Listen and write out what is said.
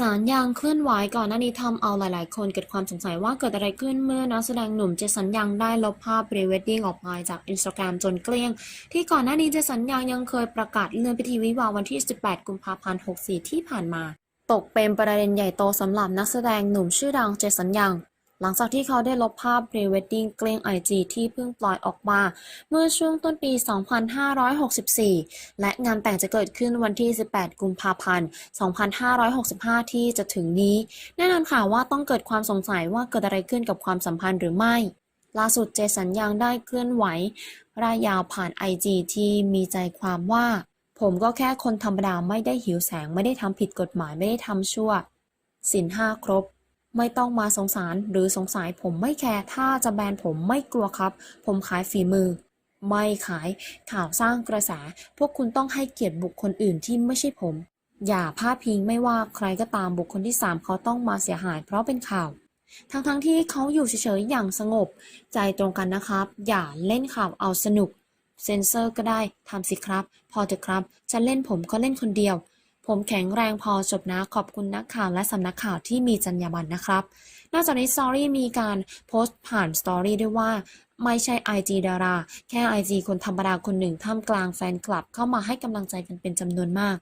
สันยังเคลื่อนไหวก่อนหน้านี้ทำเอาหลาย ๆ คนเกิดความสงสัยว่าเกิดอะไรขึ้นเมื่อนักแสดงหนุ่มเจสันยังได้ลบภาพพรีเวดดิ้งออกมาจากอินสตาแกรมจนเกลี้ยง ที่ก่อนหน้านี้เจสันยังยังเคยประกาศเลื่อนพิธีวิวาวันที่ 18 กุมภาพันธ์ 64 ที่ผ่านมา ตกเป็นประเด็นใหญ่โตสำหรับนักแสดงหนุ่มชื่อดังเจสันยัง หลังจากที่เขาได้ลบภาพ pre wedding เกล้ง IG ที่เพิ่งปล่อยออกมา เมื่อช่วงต้นปี 2564 และงานแต่งจะเกิดขึ้นวันที่ 18 กุมภาพันธ์ 2565 ที่จะถึงนี้ แน่นอนค่ะว่าต้องเกิดความสงสัยว่าเกิดอะไรขึ้นกับความสัมพันธ์หรือไม่ล่าสุดเจสันยังได้เคลื่อนไหวรายยาวผ่าน IG ที่มีใจความว่า ผมก็แค่คนธรรมดาไม่ได้หิวแสงไม่ได้ทำผิดกฎหมายไม่ได้ทำชั่วสินห้าครบ ไม่ต้องมาสงสารหรือสงสัยผมไม่แคร์ถ้าจะแบนผมไม่กลัวครับ ผมขายฝีมือ ไม่ขายข่าวสร้างกระแส พวกคุณต้องให้เกียรติบุคคลอื่นที่ไม่ใช่ผม อย่าพาดพิงไม่ว่าใครก็ตามบุคคลที่สามเขาต้องมาเสียหายเพราะเป็นข่าว ทั้งๆทที่เขาอยู่เฉยๆอย่างสงบ ใจตรงกันนะครับ อย่าเล่นข่าวเอาสนุก เซนเซอร์ก็ได้ทำสิครับ พอเถอะครับ จะเล่นผมก็เล่นคนเดียว ผมแข็งแรงพอจบนะขอบคุณนักข่าวและสำนักข่าวที่มีจรรยาบรรณนะครับ นอกจากนี้สตอรี่มีการโพสต์ผ่านสตอรี่ด้วยว่า ไม่ใช่ IG ดารา แค่ IG คนธรรมดาคนหนึ่งท่ามกลางแฟนคลับเข้ามาให้กำลังใจกันเป็นจำนวนมาก